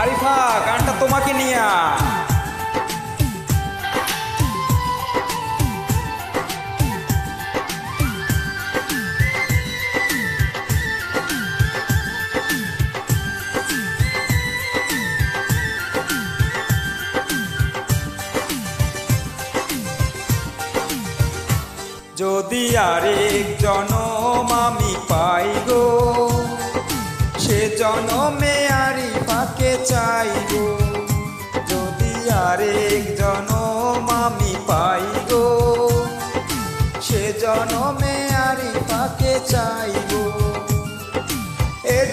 আরিফা গানটা তোমাকে নিয়া যদি আরেক জনম আমি পাই গো সে জনমে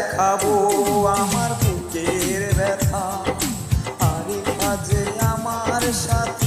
দেখাবো আমার বুকের ব্যথা। আরে কাজে আমার সাথী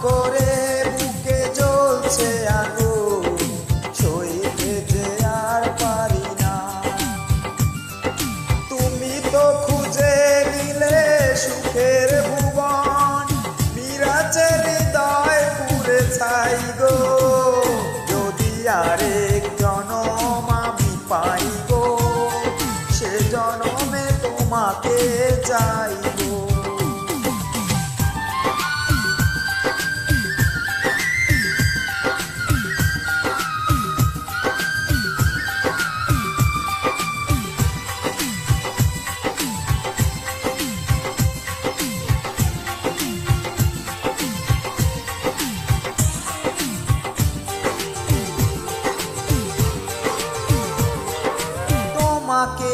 corazón.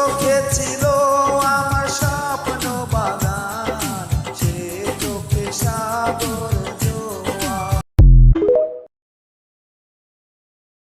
চোখে ছিল আমার